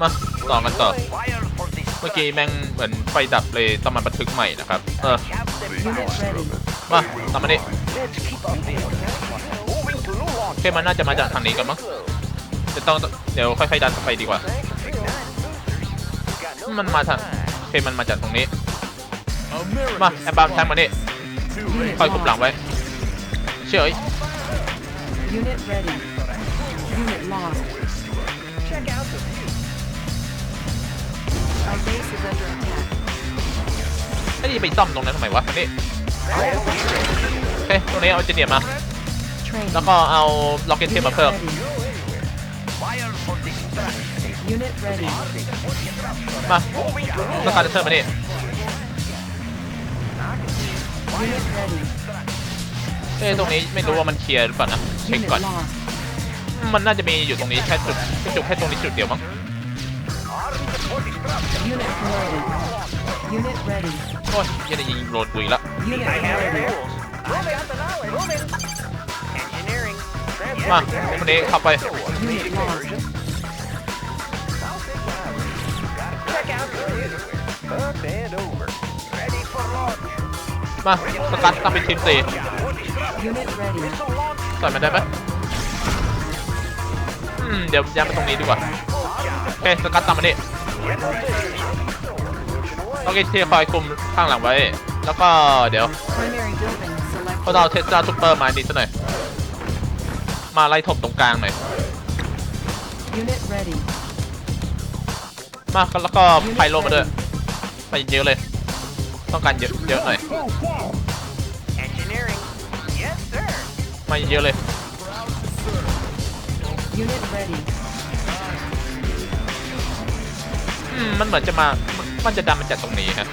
มาต่อกันต่อ เมื่อกี้แม่งเหมือนไฟดับเลยต้องมาบันทึกใหม่นะครับ เออ มาตามมาดิโอเคมันน่าจะมาจากทางนี้กันมั้งจะต้องเดี๋ยวค่อยๆดันไปดีกว่า มันมาทางโอเคมันมาจากตรงนี้ มาแอบบามแทงมานี่ Unit คอยคุมหลังไว้เฉย Unit ready. Unit lost. Our base is under attack. ไอ้นี่ไปซ่อมตรงนั้นทำไมวะอันนี้โอเคตรงนี้เอาเจเนียมา Training. แล้วก็เอาล็อกเก็ตเทียมมา Unit เพิ่ม ready. Unit ready. มาแล้วการจะเทิร์นมานี่ Unit ready. เอ้ยตรงนี้ไม่รู้ว่ามันเคลียร์หรือเปล่านะเช็ค Unit ก่อน lost. มันน่าจะมีอยู่ตรงนี้แค่จุดแค่จุดแค่ตรงนี้จุดเดียวมั้ง Unit promoted. Unit ready. โอ้ยยังได้ยิงโหลดกุยละ Unit ready. มาคนนี้เข้าไป Unit lost. มาสกัดตั้งเป็นทีมสี่ Unit ready. ต่อยมันได้ไหมอืม เดี๋ยวย้ายมาตรงนี้ดีกว่าโอเคสกัดตามมานี่ โอเคเทีคอยคุมข้างหลังไว้ แล้วก็เดี๋ยวพวกเราเทสลาซูเปอร์มาดีซะหน่อย มาไล่ถมตรงกลางหน่อยมาแล้วก็ไพโลมาด้วยไปเยอะเลย ต้องการเยอะเยอะหน่อยมาเยอะเลย มมันเหมือนจะมา มันจะดันมาจากตรงนี้ฮะ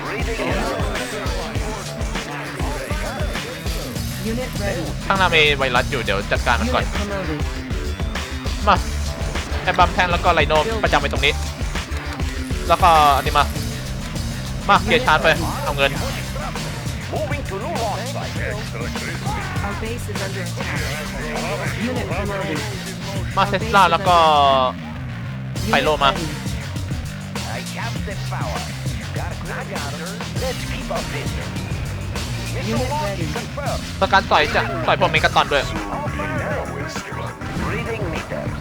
ข้างหน้ามีไวรัสอยู่เดี๋ยวจัดการมันก่อน มาแอมบัมแทงแล้วก็ไลโนประจำไว้ตรงนี้ แล้วก็อันนี้มา มาเกียร์ชาร์จไป เอาเงิน มาเทสลาแล้วก็ Unit Philo ma. ready. I have the power. Got it. I got her. Let's keep up this. Missile Unit launch ready. confirmed. ประกันต่อยจะต่อยพวกเมกาตอนด้วย Reading meters.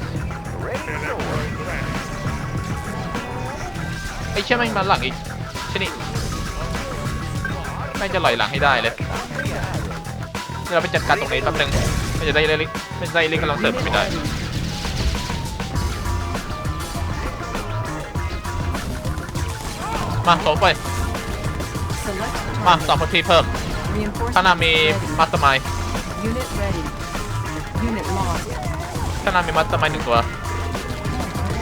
Ready to work. ไอ้เชี่ยแม่งมาหลังอีกชนิดแม่งจะลอยหลังให้ได้เลยเดี๋ยวเราไปจัดการตรงนี้แป๊บนึงไม่จะได้เล่นไม่จะได้เล่นกำลังเสริม Unit ไม่ได้ มาสองไป Select มา target. สองคนที่เพิ่ม Reinforcement ข้างหน้ามี ready. มาสเตอร์ไม Unit ready. Unit lost. ข้างหน้ามีมาสเตอร์ไมหนึ่งตัว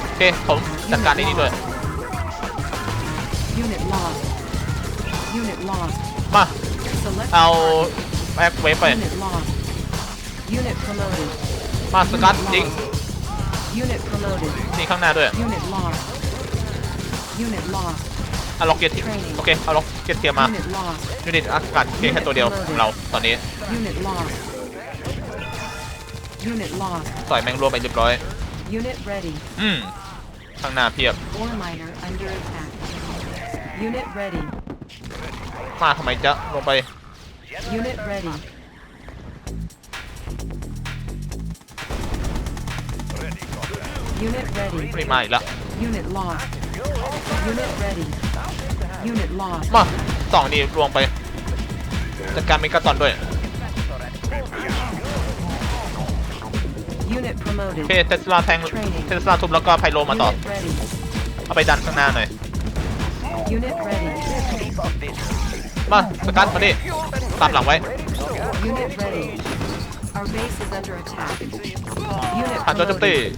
โอเคผมจัดการในนี้ด้วย Unit lost. Unit lost. มา Select เอา target. แบ็กเวฟไป Unit lost. Unit promoted. มาสกัด Unit ยิง lost. Unit promoted. ยิงข้างหน้าด้วย Unit lost. Unit lost. เอาล็อกเก็ตโอเคเอาล็อกเก็ตเทียมมา Unit lost. ยูนิตอากาศเพียงแค่ตัวเดียวของเราตอนนี้ Unit lost. Unit lost. ต่อยแมงรวมไปเรียบร้อย Unit ready. อืมข้างหน้าเพียบ Ore miner under attack. Unit ready. มาทำไมจะลงไป Unit ready. Unit ready. ไม่มาอีกแล้ว Unit lost. Unit ready. Unit lost. มาสองนี่รวมไปจัดการเมกาตอนด้วย Unit โอ promoted. เคเทสลาแทงเทสลาทุบแล้วก็ไพโลมาต่อ Unit ready. เอาไปดันข้างหน้าหน่อย Unit ready. Keep up this. มาสกัดมาดิตามหลังไว้ Unit ready. Our base is under attack. Unit ผ่านโจมตี promoted.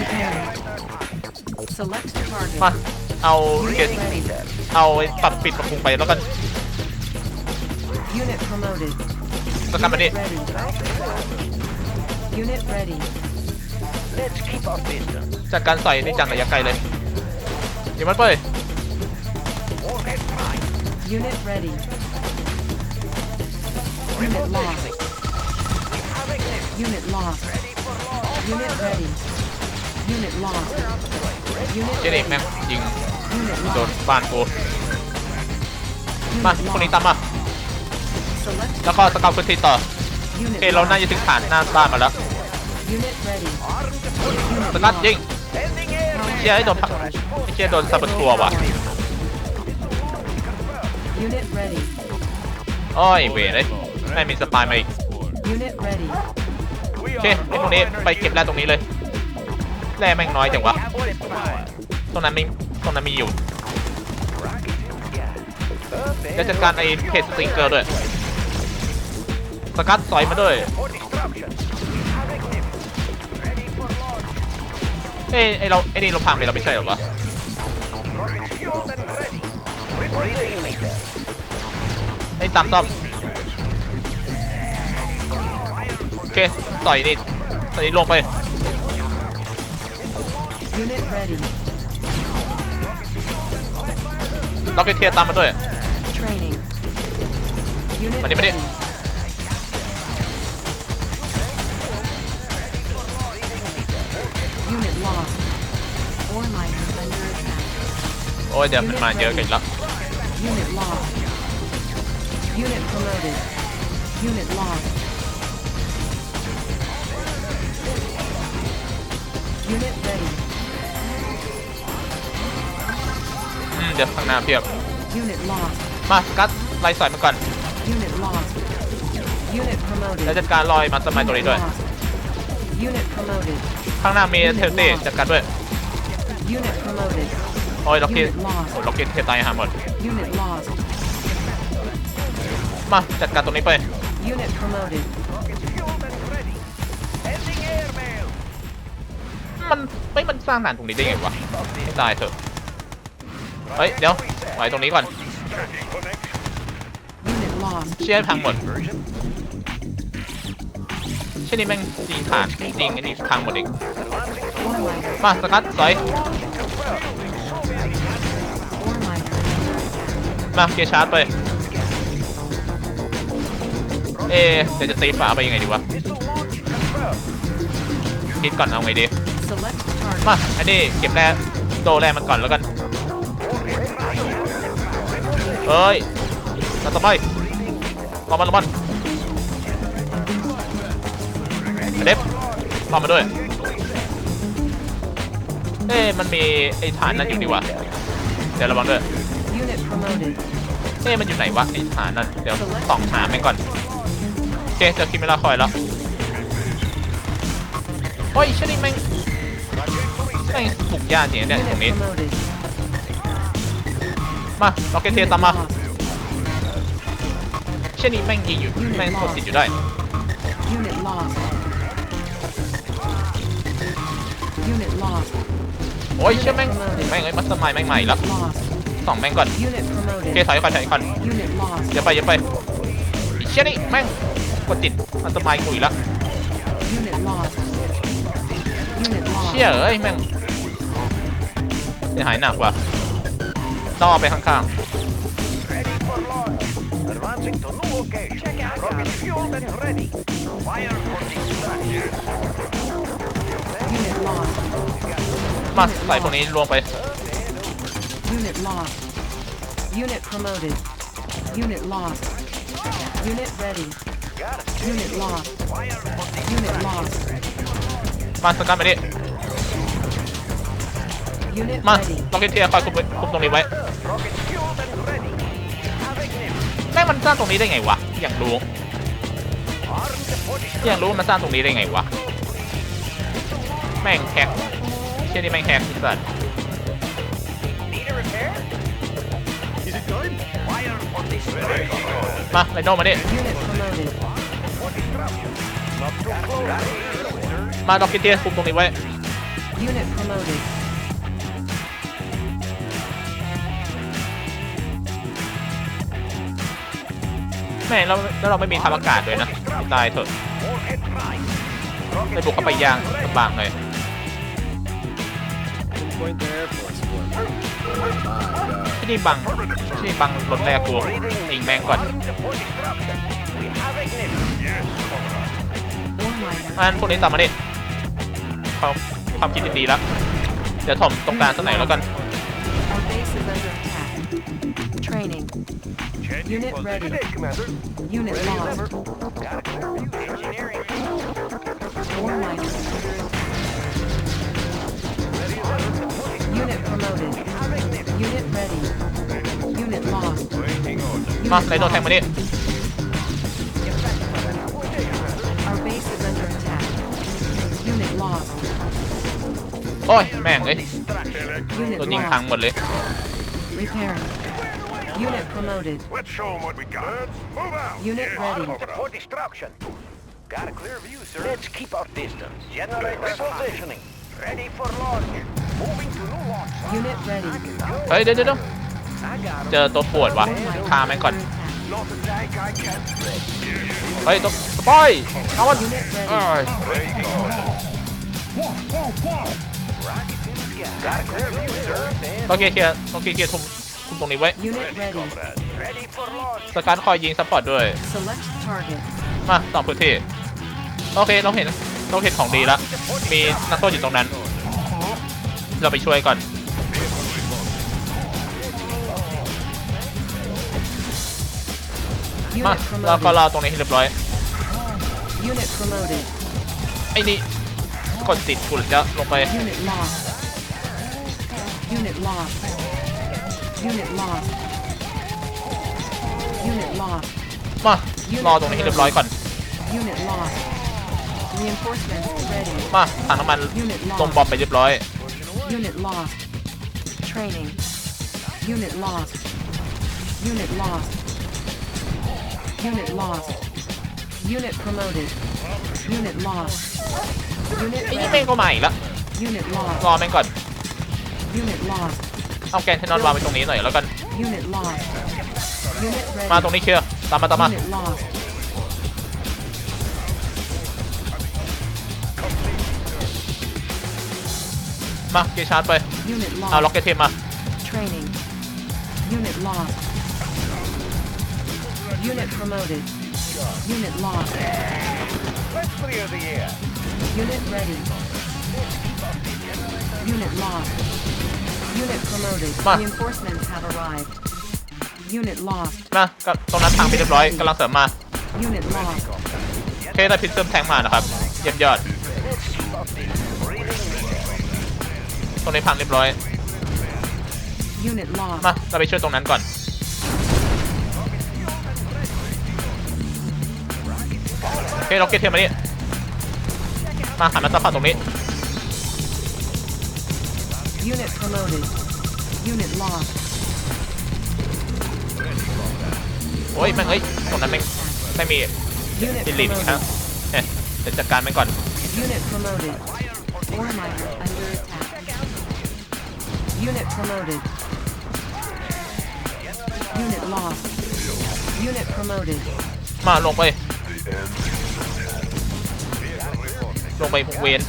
Repairing. Select มา target. เอาเกต Unit ready. เอาไอ้ปรับปิดปรับปรุงไปแล้วกัน Unit promoted. สกัดมาดิ Unit ready. Unit ready. Let's keep up this. จัดการใส่นี่จังระยะไกลเลยยิงมันไป Organ prime. Unit ready. Unit lost. Unit lost. Unit ready. Unit lost. Unit เจนี่แม่งยิง Unit โดน lost. บ้านกูมา Unit คนนี้ lost. ตามมา Select แล้วก็สเกาพื้นที่ต่อโอ unit เคเราน่า lost. จะถึงฐานหน้าบ้านมาแล้ว Unit ready. สนัดยิง Sending air เชียร์ให้โดนพักไอ้เชียร์โดนสับปะตัวว่ะ Unit ready. โอ้ยเวรเลยแม่งมีสปายมาอีก Unit ready. โอเคไอ้พวกนี้ไปเก็บแร่ตรงนี้เลยแร่แม่งน้อยจังวะ Captain power. ตรงนั้นมีตรงนั้นมีอยู่ Rocket fuel gas. จะจัดการไอ้เพจสติงเกอร์ด้วยสกัดสอยมาด้วย For destruction. Havoc Nim. Ready for launch. เอ้ยไอ้เราไอ้นี่เราพังไปเราไม่ใช่เหรอวะ Rocket fueled and ready. Reporting later. ไอ้ตามซ่อมโอเคต่อยนี่ต่อยนี่ลงไป ล็อกเก็ตเทียร์ตามมาด้วย Training. Unit มาดิมาดิ ready. Unit lost. Ore miner under attack. โอ้ยเดี๋ยวมันมาเยอะกันอีกแล้ว Unit lost. Unit promoted. Unit lost. Unit ready. อืมเดี๋ยวข้างหน้าเพียบ Unit lost. มาสกัดไล่สอยมันก่อน Unit lost. Unit promoted. แล้วจัดการรอยมาสมัยตัวนี้ด้วย lost. Unit promoted. ข้างหน้ามีเทลเต้จัดการด้วย Unit promoted. โอ้ยล็อกเก็ต Unit lost. โอ้ยล็อกเก็ตเทียร์ตายหาหมด Unit lost. มาจัดการตรงนี้ไป Unit promoted. Rocket fueled and ready. Sending air mail. มันไม่มันสร้างฐานตรงนี้ได้ไงวะไม่ตายเถอะ เฮ้ย เดี๋ยวไว้ตรงนี้ก่อน Unit lost. เชี่ยพังหมดเช่นนี้แม่งยิงฐานยิงอ้นี่พังหมดอีก Ore miner. มาสกัดสอย Ore miner. มาเกียร์ชาร์จไป เอะเดี๋ยวจะตีฝาไปยังไงดีวะ คิดก่อนเอาไงดี Select target. มาอันนี้เก็บแร่โดแร่มันก่อนแล้วกัน เอ้ยแล้วต่อไปรอมันรอมันเด็บรอมาด้วย เอ้มันมีไอ้ฐานนั่นอยู่ดีวะเดี๋ยวระวังด้วย Unit promoted. เอ้มันอยู่ไหนวะไอ้ฐานนั่นเดี๋ยวส่องหาแม่งก่อนโอเคเจอคิมเมล่าคอยแล้วโอ้ยชนี่แม่งแม่งปลุกยากจริงๆเนี่ยตร Unit งนี้ promoted. มาล็อกเก็ตเทียร์ตามมา Lost. เช่นนี้แม่งยิงอยู่แม่งกดติดอยู่ได้ Unit lost. Unit lost. โอ้ยเชื่อแม่งแม่งไอ้มัสเตอร์มายแม่งใหม่ละ Lost. ส่องแม่งก่อน Unit โอเค promoted. ถอยก่อนถอยก่อน Unit lost. อย่าไปอย่าไปไอ้เชี่ยนี่แม่งกดติดมัสเตอร์มายกูอีกแล้ว Unit lost. Unit เชี่ย lost. เอ้ยแม่งเสียหายหนักว่ะ ต้องเอาไปข้าง Ready for launch. Advancing to new location. Rocket fueled and ready. Fire for destruction. Unit lost. ๆมาใส่พวกนี้รวมไป Unit lost. Unit promoted. Unit lost. Unit ready. Got it. Unit lost. Fire for Unit destruction. lost. มาสกัดไปดิ Unit มา ready. ล็อกเก็ตเทียร์คอยคุมคุมตรงนี้ไว้ Rocket fueled and ready. Havoc Nim. แม่งมันสร้างตรงนี้ได้ไงวะ อยากรู้ Armed for อยาก destruction. รู้ว่ามันสร้างตรงนี้ได้ไงวะ แม่งแฮกเช่นนี้แม่งแฮกที่สัตว์ Need a repair? Is it done? Fire for destruction. มาไลโนมาดิ Unit promoted. For destruction. Not too close. มาล็อกเก็ตเทียร์คุมตรงนี้ไว้ แม่แล้วแล้วเราไม่มีทางอากาศด้วยนะตายเถอะ Warhead prime. ไปบุกเข้าไปย่างลำบากหน่อย Point the Air Force for me. My God. ที่นี่บังที่นี่บังรถแรกกูยิงแม่งก่อน อันพวกนี้ตามมาดิความความคิดดีๆแล้ว เดี๋ยวถมตรงกลางสักไหนอยแล้วกัน Our base is under attack. Training. Unit ready. Commander. Unit lost. Got a clear view. Engineering. Ore miners under attack. Unit promoted. Unit ready. Unit lost. มา Unit ไรโนแทงมา lost. นี่ Our base is under attack. Unit lost. โอ้ย แม่งเอ้ย Unit โดนยิงพัง lost. หมดเลย Repairing. Unit promoted. Let's show them what we got. move out. Unit ready. For destruction. Got a clear view, sir. Let's keep our distance. Generator positioning. Ready for launch. Moving to new launch. Unit ready. เฮ้ยเดี๋ยวเดี๋ยวเดี๋ยว I got เจอตัวปวดว่ะ Ore miners ฆ่าแม่งก่อน under attack. Not a tank I can't break. เฮ้ยตัวสปอยเอามัน Unit เอ้ ready. ย Rockets in the sky. Got a clear view, sir. ต้องเคลียร์เคลียร์ต้องเคลียร์เคลียร์ คุมคุมตรงนี้ไว้ Unit ready. Ready for launch. สการคอยยิงซัพพอร์ตด้วย Select target. มาต่อพื้นที่ โอเคเราเห็นเราเห็นของดีแล้ว มีนักโทษอยู่ตรงนั้น เราไปช่วยก่อน มา Unit เราก็ promoted. รอตรงนี้ให้เรียบร้อย Unit promoted. ไอ้นี่กดติดกูจะลงไป Unit lost. Unit lost. Unit lost. Unit lost. มารอตรงนี้ให้เรียบร้อยก่อน Unit lost. Reinforcements ready. มาถังน้ำมัน Unit ลง lost. บอมไปเรียบร้อย Unit lost. Training. Unit lost. Unit lost. Unit lost. Unit promoted. Unit lost. Unit ไอ้นี่แม่ง ready. ก็มาอีกแล้ว Unit lost. รอแม่งก่อน Unit lost. เอาแกนเทนนอนวางไว้ตรงนี้หน่อยแล้วกัน Unit lost. Unit มา ready. ตรงนี้เคลียร์ตามมาตามมา Unit lost. มาเกียร์ชาร์จไป Unit เอาล็อก lost. เก็ตเทมมา Training. Unit lost. Unit promoted. Unit lost. Let's clear the air. Unit ready. Unit lost. Unit promoted. Ma. Reinforcements have arrived. Unit lost. มาก็ตรงนั้นพังไปเรียบร้อยกำลังเสริมมา Unit lost. โอเคได้พิซเซิมแทงมานะครับ เยี่ยมยอด ตรงนี้พังเรียบร้อย Unit lost. มาเราไปช่วยตรงนั้นก่อน โอเคล็อกเก็ตเทมมานี่มาหันมาซัพพอร์ตตรงนี้ Unit promoted. Unit lost. โอ้ยแม่งเอ้ยตรงนั้นแม่งไม่มี Unit ดิลิทครับ promoted. เอ๊ะเดี๋ยวจัดการแม่งก่อน Unit promoted. Ore miner under attack. Unit promoted. Unit lost. Unit promoted. มาลงไป ลงไปพวกเวน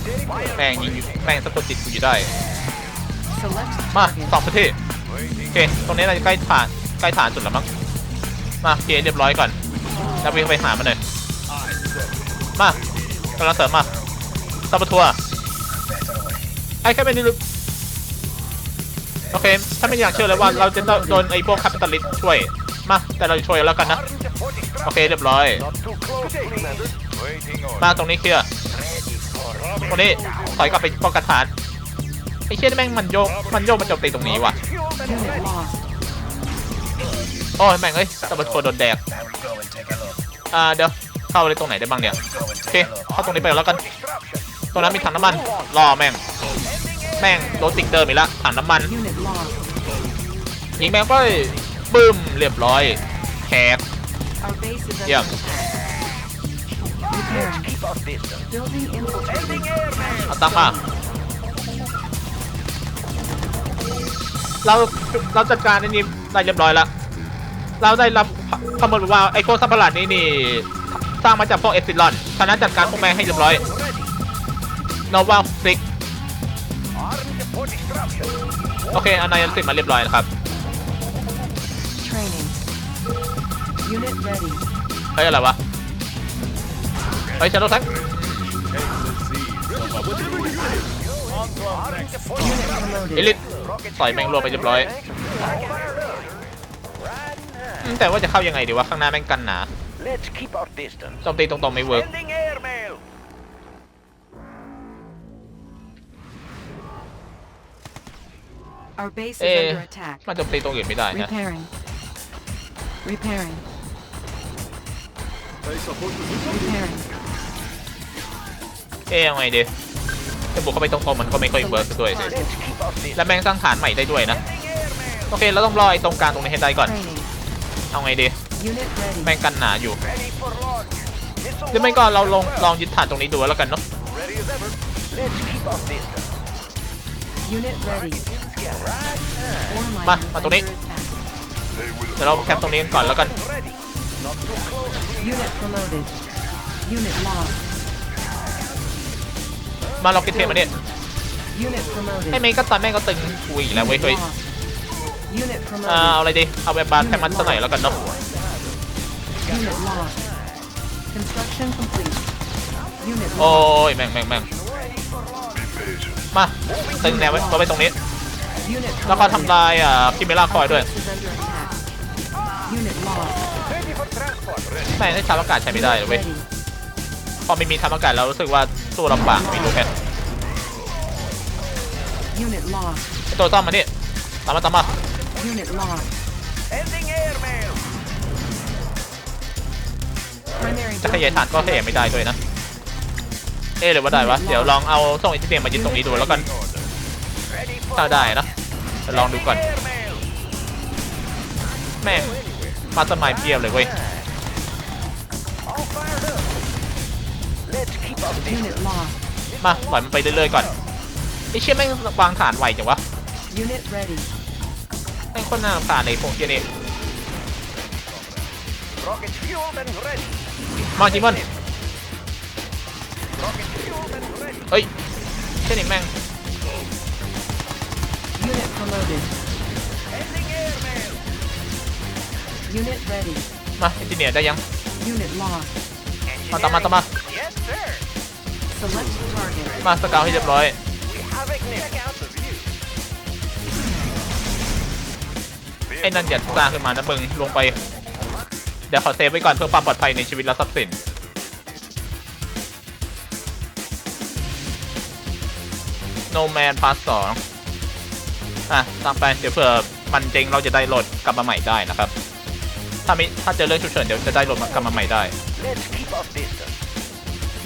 แม่งยิงอยู่แม่งสะกดจิตกูอยู่ได้ Select มาสองพื้นที่โอเคตรงนี้เราจะใกล้ฐานใกล้ฐานสุดแล้วมั้งมาเคลียเรียบร้อยก่อนแล้ววิ่งไปหามันเลยมากำลังเสริมมาซับเปอร์ทัวร์ไอ้แค่เป็นนี่ลึกโอเคถ้าไม่อยากเชื่อเลยว่าเราจะโดนไอ้พวกคาปิตอลิสช่วยมาแต่เราจะช่วยแล้วกันนะโอเคเรียบร้อย มาตรงนี้เคลียร์ตรงนี้ถอยกลับไปป้องกันฐาน อ้เชี่ยนี่แม่งมันโยกมันโยกมันโจมตีตรงนี้ว่ะโอ้ยแม่งเอ้ยตะบันโคโดนแดกอ่าเดี๋ยวเข้าเลยตรงไหนได้บ้างเนี่ยโอเคเข้าตรงนี้ไปแล้วกัน ตรงนั้นมีถังน้ำมันรอแม่งแม่งโดนติกเดิมอีกแล้วถังน้ำมันยิงแม่งไปบึ้มเรียบร้อยแขก Our base is under Yeah. attack. Repairing. Keep our distance. Building infiltrated. Sending airman. เอาตั้งมา เราเราจัดการไอ้นี่ได้เรียบร้อยแล้ว เราได้รับข้อมูลว่าไอ้พวกสัมภาระนี้นี่ สร้างมาจากพวกเอซิลอนฉะนั้นจัดการพวกแม่งให้เรียบร้อยโนวาฟิก Armed for destruction. โอเคเอานายสิทธิ์มาเรียบร้อยนะครับ Training. Unit ready. เฮ้ยอะไรวะเฮ้ยชาโดแท็ก Unit promoted. เอลิทต่อยแม่งรวมไปเรียบร้อยอืมแต่ว่าจะเข้ายังไงดีวะข้างหน้าแม่งกันหนา Let's keep our distance. โจมตีตรงๆไม่เวิร์ก Sending airmail. Our base is Eh. under attack. มันโจมตีตรงอื่นไม่ได้นะ Repairing. Repairing. Base support to Repairing. เอ๊ะยังไงดี จะบุกเข้าไปตรงๆมันก็ไม่ค่อยเวิร์กด้วยสิ Let's keep our distance. และแม่งสร้างฐานใหม่ได้ด้วยนะ Sending airmail. โอเค เราต้องรอไอ้ตรงกลางตรงนี้ให้ได้ก่อน Training. เอาไงดี Unit ready. แม่งกันหนาอยู่ Ready for launch. Missile หรือไม่ก็ launch เราลอง confirmed. ลองยึดฐานตรงนี้ดูแล้วกันเนาะ Ready as ever. Let's keep our distance. Unit ready. Ore miner มา มาตรงนี้ under attack. เดี๋ยวเราแคปตรงนี้กันก่อนแล้วกัน มาเรากินเทมมาเนี่ย Unit promoted. ไอ้เมย์ก็ตอนแม่งก็ตึงกูอีกแล้วเว้ย Unit เฮ้ย lost. Unit อ่า promoted. เอาอะไรดี เอาแบบบานแคมันสักหน่อยแล้วกันเนาะ Unit lost. Construction complete. Unit โอ้ lost. ยแม่งแม่งแม่งมาตึงแนวไว้ไว้ตรงนี้ Unit แล้วก็ promoted. ทำลายอ่าคิเมล่าคอย Our ด้วย base is under attack. Unit lost. Ready for transport. Ready. แม่งให้ทัพอากาศใช้ไม่ได้เลย Unit เว้ย ready. พ อไม่มีทัพอากาศเรารู้สึกว่าสู้ลำบากไม่รู้แค่ Unit lost. ไอ้ตัวซ่อมมานี่ตามมาตามมา Unit lost. Sending airmail. Primary จะขยายฐานก็ขยายไม่ได้ด้วยนะ เอ๊ะหรือว่าได้วะ เดี๋ยวลองเอาส่งอินเทอร์เน็ตมายึดตรงนี้ดูแล้วกัน Ready for ถ้าได้นะเดี๋ยวลองดูก่อน airmail. แม่งมาสมัยเพียบเลยเว้ย Unit lost. มาปล่อยมันไปเรื่อยๆก่อนไอ้เชี่ยแม่งวางฐานไวจังวะ Unit ready. แม่งโคนน่ารำคาญในพวกเชี่ยนี่ Rockets fueled and ready. มาจิมอน Rockets fueled and ready. เฮ้ยเช่นนี้แม่ง Unit promoted. Sending airmail. Unit ready. มาเอนจิเนียร์ได้ยัง Unit lost. มาตามมาตามมา Yes, sir. มาสกาวให้เรียบร้อยไอ้นั่นอย่าสร้างขึ้นมานะมึงลงไป เดี๋ยวขอเซฟไว้ก่อนเพื่อความปลอดภัยในชีวิตและทรัพย์สิน No Man Part 2อะตามไปเดี๋ยวเผื่อมันเจ๊งเราจะได้โหลดกลับมาใหม่ได้นะครับ ถ้ามิถ้าเจอเรื่องฉุกเฉินเดี๋ยวจะได้โหลดกลับมาใหม่ได้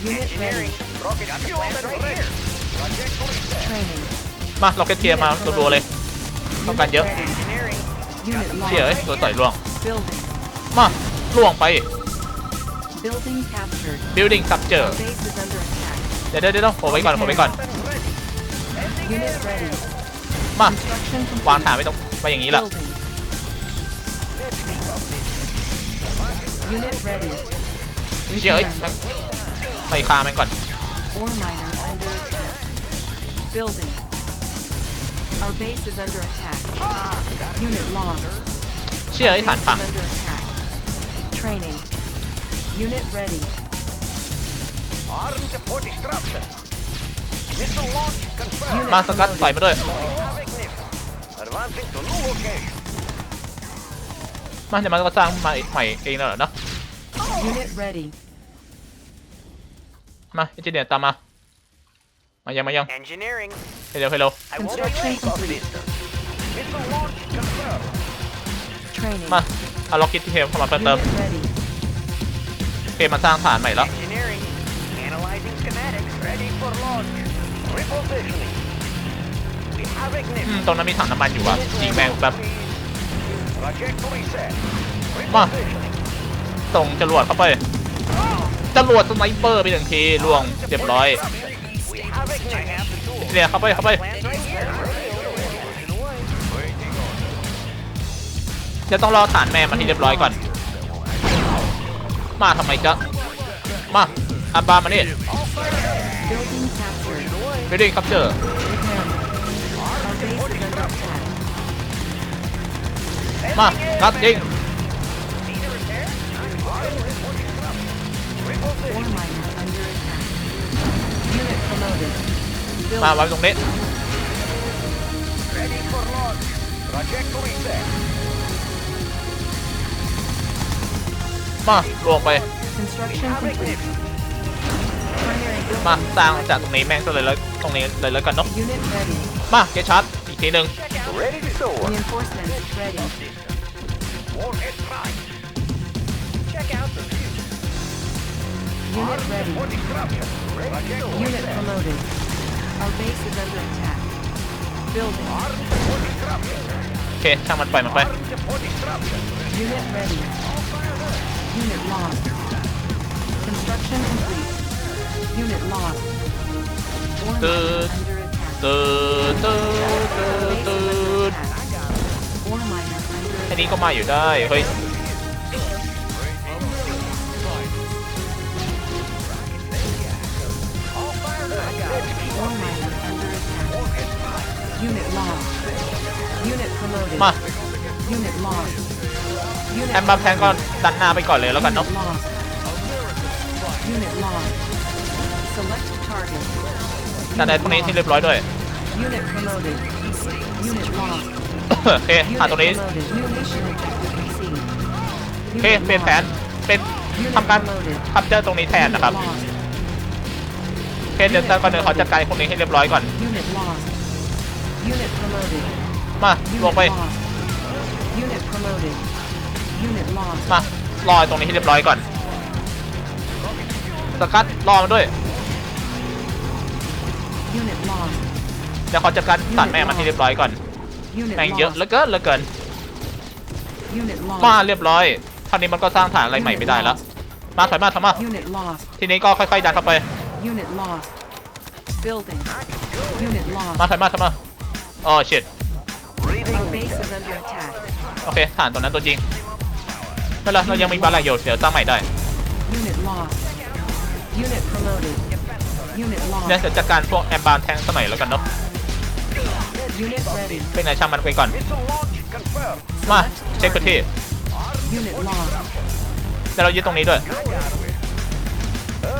Unit ready. Rockets fueled and ready. Trajectory set. Training. มาล็อกเก็ตเทียร์มารัวๆเลย ต้องการเยอะ Engineering. Unit เชี่ยเอ้ย lost. โดนต่อยล่วง Building. มาล่วงไป Building captured. building structure Our base is under attack. เดี๋ยวเดี๋ยวเดี๋ยวโผล่ไว้ก่อนโผล่ไว้ก่อน Unit ready. มา Construction complete. วางฐานไว้ตรงไว้อย่างนี้แหละ Building. Unit ready. เชี่ยเอ้ย Repairing. ไปคาแม่งก่อน Ore miner under attack. Building. Our base is under attack. Unit lost. เชี่ยไอ้ฐาน Base พัง is under attack. Training. Unit ready. Armed for destruction. Missile launch confirmed. มาสกัดต่อยมาด้วย Advancing to new location. มาเดี๋ยวมันก็สร้างมาใหม่เองแล้วเหรอเนาะ Unit ready. มาเอนจิเนียร์ตามมา มายังมายัง Engineering. เร็วเร็ว I won't Construction keep our complete. distance. Missile launch confirmed. Training. มาเอาล็อกกิตที่เทมเข้ามาเพิ่มเติม Unit ready. โอเคมันสร้างฐานใหม่แล้ว Engineering. Analyzing schematics. Ready for launch. Repositioning. We have อืม ignition. ตรงนั้นมีถังน้ำมันอยู่อะยิงแม่งแบบ Trajectory set. Ma. Repositioning. ส่งจรวดเข้าไป จรวดสไนเปอร์ไปหนึ่งทีล่วงเรียบร้อยเอนจิเนียเข้าไปเข้าไปจะต้องรอฐานแม่มันที่เรียบร้อยก่อน มาทำไมจ๊ะ มาอับบามานี่ Building captured. ไปดิครับเจอมางัดยิง มา Building. ไว้ตรงนี้ Ready for launch. Trajectory set. มาลวงไป Construction complete. Primary มา building สร้างจากตรงนี้แม่งก็เลยแล้วตรงนี้เลยแล้วกันเนาะ unit ready. มาเกชาร์จอีกทีหนึ่ง Ready to soar. Reinforcements ready. Won't hit right. Check out the view. Unit ready. For disruption. Ready to soar. Unit promoted. Our base is under attack. Building. Armed for disruption. โอเคช่างมันปล่อยมันไป Armed for disruption. Unit ready. Unit lost. Construction complete. Unit lost. Ore The- miner under attack. ตืดตืดตืด Base ตื is ด under attack. Ore miner under แค่ attack. นี้ก็มาอยู่ได้ เฮ้ย Ore miner under attack. Unit lost. Unit promoted. มา Unit lost. Unit แอมบัมแทงก็ดันหน้าไปก่อนเลยแล้วกันเนาะ Unit lost. Unit lost. Select target. ดันได้ตรงนี้ที่เรียบร้อยด้วย Unit promoted. Unit lost. โอเคหาตรงนี้ Unit promoted. New mission objective received. โอเค Unit เปลี่ยนแผน lost. เป็น Unit ทำการ promoted. คัพเจอร์ตรงนี้แทนนะครับ Unit lost. โอเคเดี๋ยวก่อนเดี๋ยวขอจัดการพวกนี้ให้เรียบร้อยก่อน Unit lost. Unit promoted. มาลง Unit ไป lost. Unit promoted. Unit lost. มารอตรงนี้ให้เรียบร้อยก่อนสกัดรอมันด้วย Unit lost. เดี๋ยวขอจัดการตัดแม่มันให้เรียบร้อยก่อน Unit แม่งเยอะ lost. เหลือเกินเหลือเกิน Unit มา lost. เรียบร้อยเท่านี้มันก็สร้างฐานอะไรใหม่ไม่ได้แล้วมาถอยมาถอยมา Unit lost. ทีนี้ก็ค่อยๆดันเข้าไป Unit lost. Building. Unit มา lost. ถอยมาถอยมาอ๋อ shit Breathing Our me base down. is under attack. โอเคฐานตัวนั้นตัวจริงไม่เป็นไรเรายังมีบาลายอยู่เดี๋ยวสร้างใหม่ได้ Unit lost. Unit promoted. Unit เดี๋ยว lost. จะจัดการพวกแอมบานแทงสมัยแล้วกันเนาะ Unit ready. เป็นไงช่างมันไปก่อน Missile launch confirmed. มาเช็คพื้นที่ Unit lost. เดี๋ยวเรายึดตรงนี้ด้วย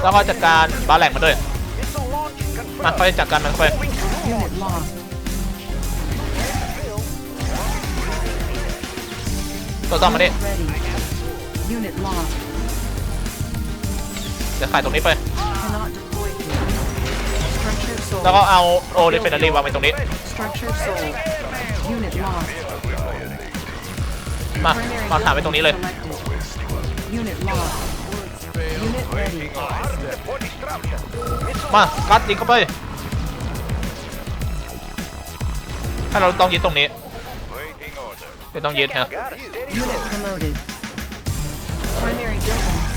แล้วก็จัดการบาแหลกมาด้วยมันคอยจัดการมันคอยตัวต้องมาดิจะขายตรงนี้ไป แล้วก็เอาโอเลเป็นอะไรวางไปตรงนี้ มามาถามไปตรงนี้เลย มากัดยิงเข้าไป ถ้าเราต้องยึดตรงนี้ต้องยึดนะ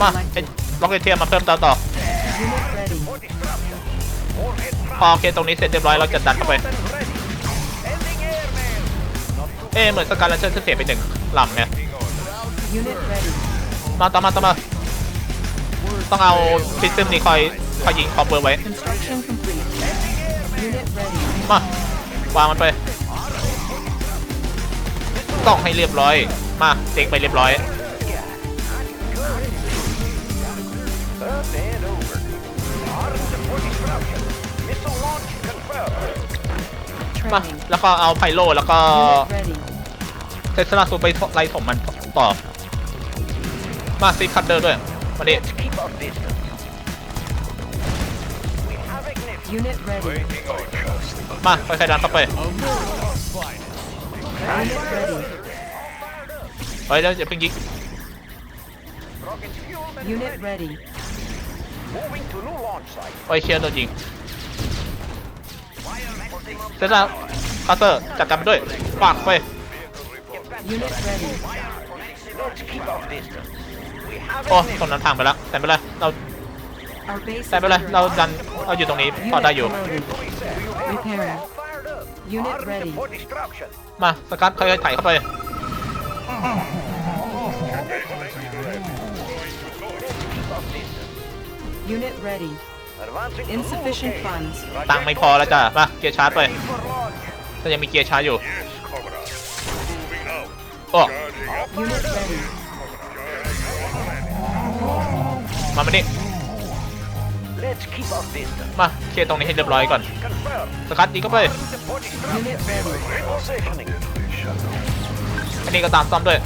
มาไอ้ล็อกเอเทียมมาเพิ่มต่อต่อพอโอเคตรงนี้เสร็จเรียบร้อยเราจะดันเข้าไป เอ๊เหมือนสการแล้วเชิญเสียไปหนึ่งลำเนี่ยมาตามมาตามมา ต้องเอาฟิสซึมนี่คอยคอยยิงคอมเบอร์ไว้ Construction complete. Unit ready. มาวางมันไป ต้องให้เรียบร้อย มาเด็กไปเรียบร้อย Up and over. Armed for disruption. Missile launch confirmed. มา Training. แล้วก็เอาไพโลแล้วก็ Unit ready. เทสลาซูไปไล่ถมมันต่อ มาซีคัตเดอร์ด้วย มาดิ Let's keep our distance. We have ignition. Unit ready. มาค่อยๆดันเข้าไป Unit ready. เฮ้ยแล้วอย่าเพิ่งยิง Rocket fuel and Unit ready. moving to new launch site. ไอ้เชียร์โดนยิงเสร็จแล้วคาเตอร์จัดการมันด้วยปากไป Unit ready. Let's keep our distance. We have โอ้ ignition. ตรงนั้นพังไปแล้วแต่ไม่เป็นไรเรา Our base แต่ is ไม่เป็นไร under เรา attack. ดันเราอยู่ตรงนี้พอได้อยู่ promoted. Repairing. Fired up. Unit Armed ready. for destruction. มาสกัดค่อยๆไถ่เข้าไป Keep our distance. Unit ready. Advancing to new Insufficient location. funds. ตังค์ไม่พอแล้วจ้ะมาเกียร์ชาร์จไป Ready for launch. ถ้ายังมีเกียร์ชาร์จอยู่ Yes, Commodore. Moving out. โอ้ Charging up. Unit ready. มามานี่ Let's Let's keep our distance. มาเคลียร์ตรงนี้ให้เรียบร้อยก่อน Confirm. สกัดยิงเข้าไป Unit ready. Repositioning. อันนี้ก็ตามซ่อมด้วย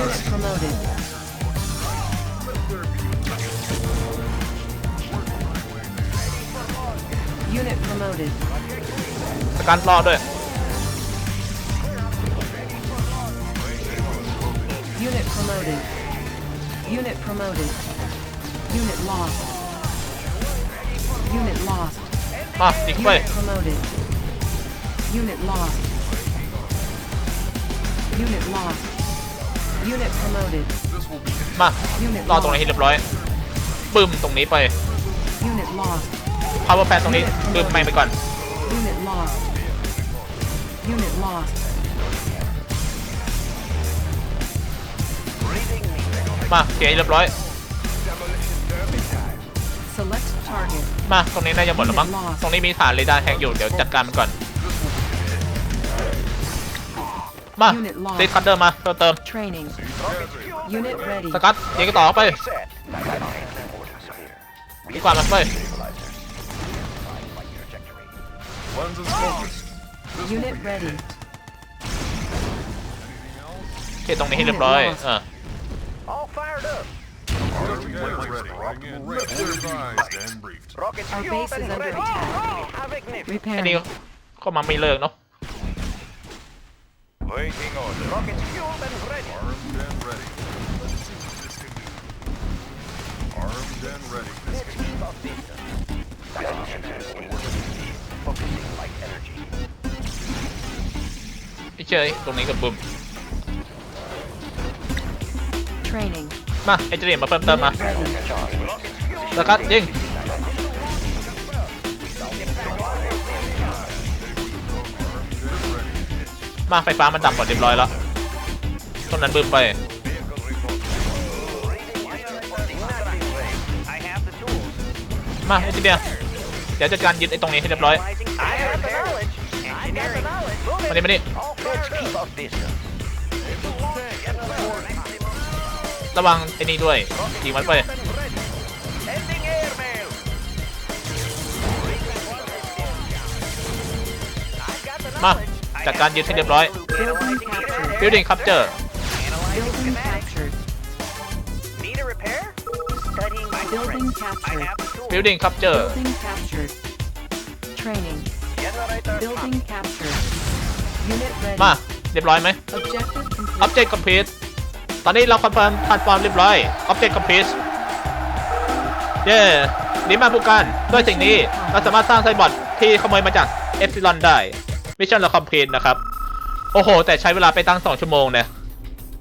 Unit promoted. Unit promoted. สกัดรอด้วย Unit promoted. Unit promoted. Unit lost. Unit lost. มายิงเข้าไป Unit promoted. Unit lost. Unit lost. Unit promoted. มา Unit รอตรงนี้ให้ lost. เรียบร้อยบึ้มตรงนี้ไป Unit lost. power plant ตรงนี้บึ้มแม่งไปก่อน Unit lost. Unit lost. มาเคลียร์ให้เรียบร้อย Select target. มา ตรงนี้น่าจะหมดแล้วมั้ง ตรงนี้มีฐานเรดาร์แฮกอยู่เดี๋ยวจัดการมันก่อน มา Unit lost. ติดคัตเตอร์มาเพิ่มเติม Training. Unit ready. สกัดยิงกันต่อเข้าไป Set. ดีกว่ามันไป Lenses focused. Unit ready. เคลียร์ตรงนี้ให้เรียบร้อยเออ All fired up. Artillery ready. Advised and briefed. Rockets Our fueled base and is under ready. attack. We have ignition. อันนี้ Repairing. ก็มาไม่เลิกเนาะ Waiting order. Rockets fueled and ready. Armed and ready. Let's see what this can do. Armed and ready. This Let's keep our distance. Focusing light energy. ไอ้เชยตรงนี้ก็บึ้ม Training. มาไอ้เจเนียมาเพิ่มเติมมา Unit ready. สกัดยิงมาไฟฟ้ามันดับหมดเรียบร้อยแล้วตรงนั้นบึ้มไป I have the tools. มาไอ้เจเนียเดี๋ยวจัดการยึดไอ้ตรงนี้ให้เรียบร้อย I have the knowledge. I got the knowledge. มานี่มานี่ ระวังไอ้นี่ด้วยยิงมันไป Ending airmail. I got the มา knowledge. จัดการยึดให้เรียบร้อย Building captured. building capture Analyzing Building schematics. captured. Need a repair? Studying my Building strengths. I captured. have the tools. building capture Building captured. Training. Generator Building captured. Unit ready. มา เรียบร้อยไหม Objective complete. object complete ตอนนี้เราคอนเฟิร์ม transform เรียบร้อย object complete เย้ดีมากผู้การด้วยสิ่งนี้เราสามารถสร้างไซบอทที่ขโมยมาจากเอ s ซิลอนได้มิชชั่นเรา complete นะครับ โอ้โห แต่ใช้เวลาไปตั้ง2ชั่วโมงเนี่ย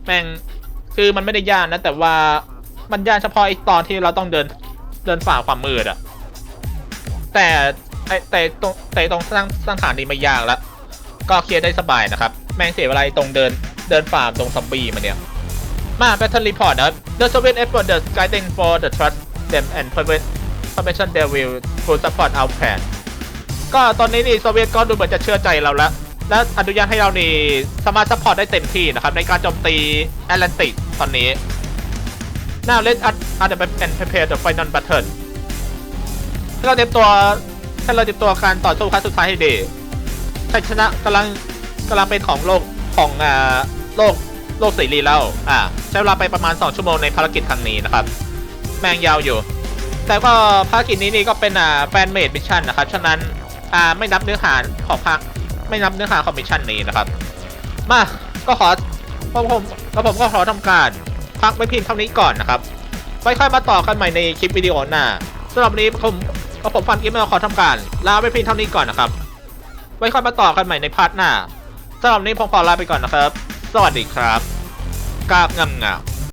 แม่งคือมันไม่ได้ยากนะ แต่ว่ามันยากเฉพาะไอ้ตอนที่เราต้องเดินเดินฝ่าความมืดอะแต่แต่ตรงแต่ตรงสร้างสร้างฐานนี้ไม่ยากแล้วก็เคลียร์ได้สบายนะครับ แม่งเสียเวลาตรงเดินเดินฝ่าตรงซอมบี้มาเนี่ย มา Battle Report นะครับ The Soviet effort the guiding for the trust them and prevent permission they will full support our plan ก็ตอนนี้นี่โซเวียตก็ดูเหมือนจะเชื่อใจเราแล้ว และอนุญาตให้เรานี่สามารถซัพพอร์ตได้เต็มที่นะครับ ในการโจมตีแอตแลนติกตอนนี้ Now let's add add and prepare the final battle ให้เราเตรียมตัวให้เราเตรียมตัวการต่อสู้ครั้งสุดท้ายให้ดีชัยชนะกำลังกำลังเป็นของโลกของอ่าโลก โลกเสรีแล้ว อ่า ใช้เวลาไปประมาณ 2 ชั่วโมงในภารกิจครั้งนี้นะครับ แม่งยาวอยู่ แต่ก็ภารกิจนี้นี่ก็เป็นอ่าแฟนเมดมิชชั่นนะครับ ฉะนั้น อ่า ไม่นับเนื้อหาของภาคไม่นับเนื้อหาของมิชชั่นนี้นะครับ มา ก็ขอพวกผมก็ผมก็ขอทำการพักไว้เพียงเท่านี้ก่อนนะครับ ไว้ค่อยมาต่อกันใหม่ในคลิปวิดีโอหน้าสำหรับวันนี้ผมก็ผมฟันกิฟต์มาขอทำการลาไว้เพียงเท่านี้ก่อนนะครับ ไว้ค่อยมาต่อกันใหม่ในพาร์ทหน้าสำหรับนี้ผมขอลาไปก่อนนะครับ สวัสดีครับ กราบงาม